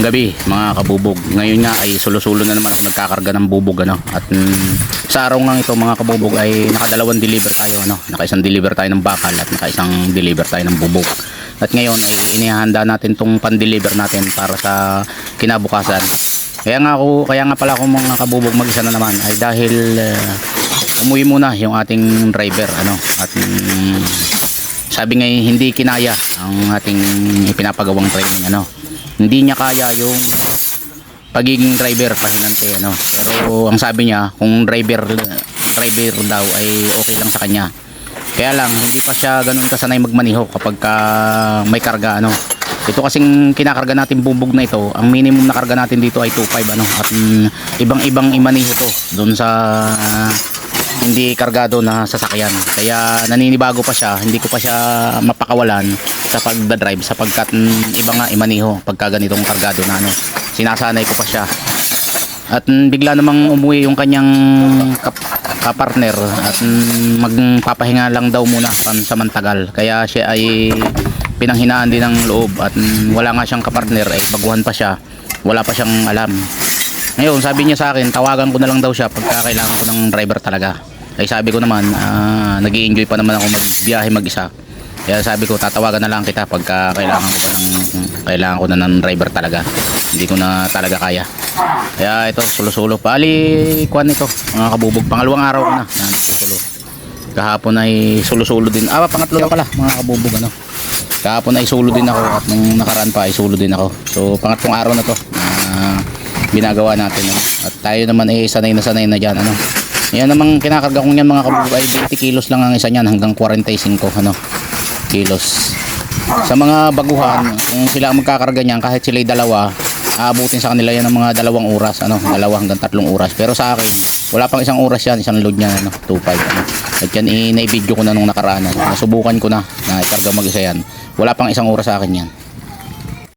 gabi mga kabubog. Ngayon nga ay sulo-sulo na naman ako nagkakarga ng bubog ano. At mm, sa araw nga ito mga kabubog ay nakadalawang deliver tayo ano. Nakaisang deliver tayo ng bakal at nakaisang deliver tayo ng bubog. At ngayon ay inihanda natin tong pan-deliver natin para sa kinabukasan. Kaya nga ako, kaya nga pala ako mga kabubog mag-isa na naman ay dahil eh, umuwi muna yung ating driver ano at mm, sabi nga eh, hindi kinaya ang ating pinapagawang training ano hindi niya kaya yung pagiging driver pahinante ano. Pero ang sabi niya kung driver driver daw ay okay lang sa kanya. Kaya lang hindi pa siya ganun kasanay magmaniho kapag ka may karga ano. Ito kasing kinakarga natin bubog na ito. Ang minimum na karga natin dito ay 2.5 ano. At mm, ibang-ibang imaniho to doon sa hindi kargado na sasakyan. Kaya naninibago pa siya hindi ko pa siya mapakawalan sa pagdadrive sapagkat mm, iba nga imaniho pagka ganitong kargado na ano. Sinasanay ko pa siya. At bigla namang umuwi yung kanyang kap kapartner at magpapahinga lang daw muna pansamantagal kaya siya ay pinanghinaan din ng loob at wala nga siyang kapartner ay baguhan pa siya. Wala pa siyang alam ngayon sabi niya sa akin tawagan ko na lang daw siya pagka kailangan ko ng driver talaga. Ay sabi ko naman ah, nag enjoy pa naman ako magbiyahe mag isa kaya sabi ko tatawagan na lang kita pagka kailangan ko ng kailangan ko na ng driver talaga. Hindi ko na talaga kaya. Kaya ito sulo-sulo pali kuan ito mga kabubog. Pangalawang araw ko na na sulo kahapon ay sulo-sulo din. Ah pangatlo na pala mga kabubog ano. Kahapon ay sulo din ako at nung nakaraan pa ay sulo din ako. So pangatlong araw na to na ginagawa natin ano. at tayo naman ay sanay na sanay na dyan ano. Yan namang kinakarga ko niyan mga kabubog ay 20 kilos lang ang isa niyan hanggang 45 ano kilos. Sa mga baguhan kung sila ang magkakarga niyan kahit sila dalawa aabutin sa kanila yan ng mga dalawang oras ano. Dalawa hanggang tatlong oras. Pero sa akin wala pang isang oras yan isang load niya ano 2.5 ano. At yan i- na-video ko na nung nakaraan ano. nasubukan ko na na ikarga mag isa yan. Wala pang isang oras sa akin yan